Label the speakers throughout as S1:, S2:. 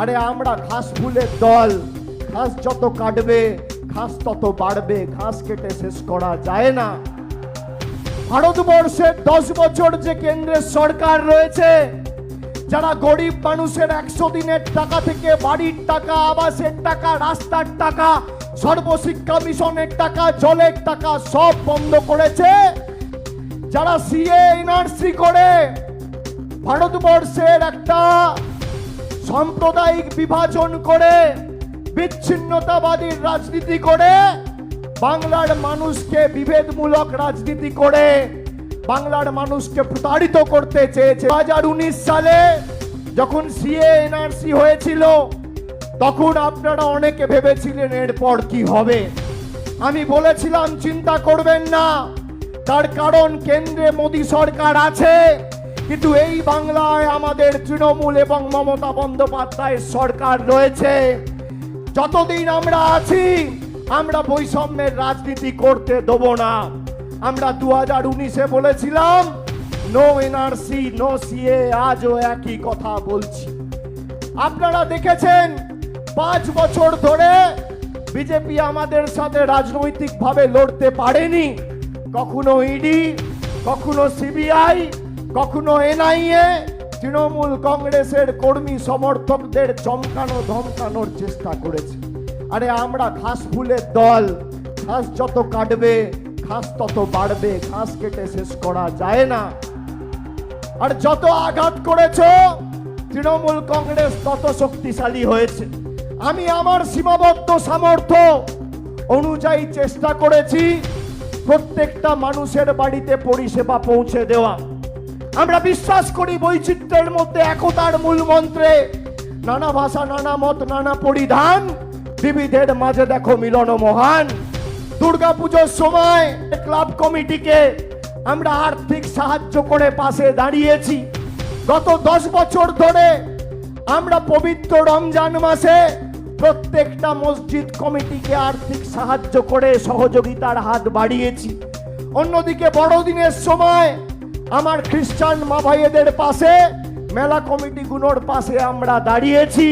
S1: আরে আমরা ঘাস ফুলের দল, ঘাস যত কাটবে, ঘাস তত বাড়বে, ঘাস কেটে শেষ করা যায় না। ভারতবর্ষের দশ বছর যে কেন্দ্রের সরকার রয়েছে, যারা গরিব মানুষের একশো দিনের টাকা থেকে বাড়ির টাকা, আবাসের টাকা, রাস্তার টাকা, সর্বশিক্ষা মিশনের টাকা, জলের টাকা সব বন্ধ করেছে। যারা সিএ এনআরসি করে, ভারতবর্ষের একটা সাম্প্রদায়িক বিভাজন করে বিচ্ছিন্নতাবাদীর রাজনীতি করে, বাংলার মানুষকে বিভেদমূলক রাজনীতি করে, বাংলার মানুষকে প্রতারিত করতে চেয়েছে। দু হাজার উনিশ সালে যখন সিএ এনআরসি হয়েছিল, তখন আপনারা অনেকে ভেবেছিলেন, এরপর কি হবে? আমি বলেছিলাম, চিন্তা করবেন না। তার কারণ কেন্দ্রে মোদী সরকার আছে। কিন্তু এই বাংলায় আমাদের তৃণমূল এবং মমতা বন্দ্যোপাধ্যায়ের সরকার রয়েছে। যতদিন আমরা আছি, আমরা বৈষম্যের রাজনীতি করতে দেব না। আমরা দু হাজার উনিশে বলেছিলাম নো এনআরসি নো সিএ আজও একই কথা বলছি। আপনারা দেখেছেন, পাঁচ বছর ধরে বিজেপি আমাদের সাথে রাজনৈতিকভাবে লড়তে পারেনি। কখনো ইডি কখনো সিবিআই কখনো এনআইএ, তৃণমূল কংগ্রেসের কর্মী সমর্থকদের চমকানো, ধমকানোর চেষ্টা করেছে। আরে আমরা ঘাস ফুলের দল, ঘাস যত কাটবে, ঘাস তত বাড়বে, ঘাস কেটে শেষ করা যায় না। আর যত আঘাত করেছ, তৃণমূল কংগ্রেস তত শক্তিশালী হয়েছে। আমি আমার সীমাবদ্ধ সামর্থ্য অনুযায়ী চেষ্টা করেছি প্রত্যেকটা মানুষের বাড়িতে পরিষেবা পৌঁছে দেওয়া। আমরা বিশ্বাস করি বৈচিত্র্যের মধ্যে একতার মূল মন্ত্রে। নানা ভাষা, নানা মত, নানা পরিধান, বিবিধের মাঝে দেখো মিলন মহান। দুর্গাপুজোর সময় ক্লাব কমিটিকে আমরা আর্থিক সাহায্য করে পাশে দাঁড়িয়েছি। গত দশ বছর ধরে আমরা পবিত্র রমজান মাসে প্রত্যেকটা মসজিদ কমিটিকে আর্থিক সাহায্য করে সহযোগিতার হাত বাড়িয়েছি। অন্যদিকে বড়দিনের সময় আমার খ্রিস্টান মা ভাইয়েদের পাশে মেলা কমিটিগুলোর পাশে আমরা দাঁড়িয়েছি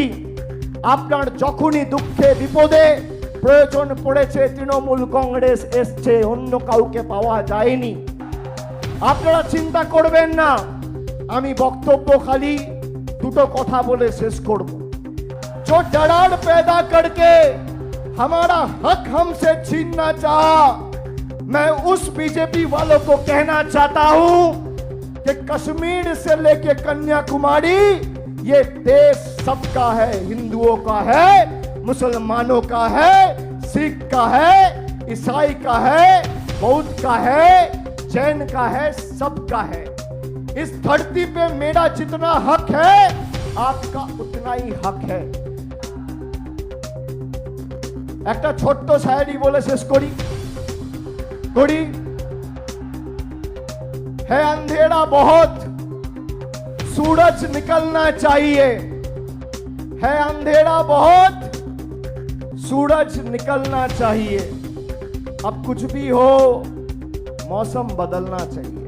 S1: আপনার যখনই দুঃখে বিপদে প্রয়োজন পড়েছে তৃণমূল কংগ্রেস এসছে অন্য কাউকে পাওয়া যায়নি আপনারা চিন্তা করবেন না আমি বক্তব্য খালি দুটো কথা বলে শেষ করব जो डरार पैदा करके हमारा हक हमसे छीनना चाहा मैं उस बीजेपी वालों को कहना चाहता हूं कि कश्मीर से लेके कन्याकुमारी ये देश सबका है हिंदुओं का है मुसलमानों का है सिख का है ईसाई का है बौद्ध का है जैन का है सबका है इस धरती पे मेरा जितना हक है आपका उतना ही हक है একটা ছোট্ট শায়রি বলে শেষ করি করি है अंधेरा बहुत। सूरज निकलना चाहिए। है अंधेरा बहुत। सूरज निकलना चाहिए। अब कुछ भी हो, मौसम बदलना चाहिए।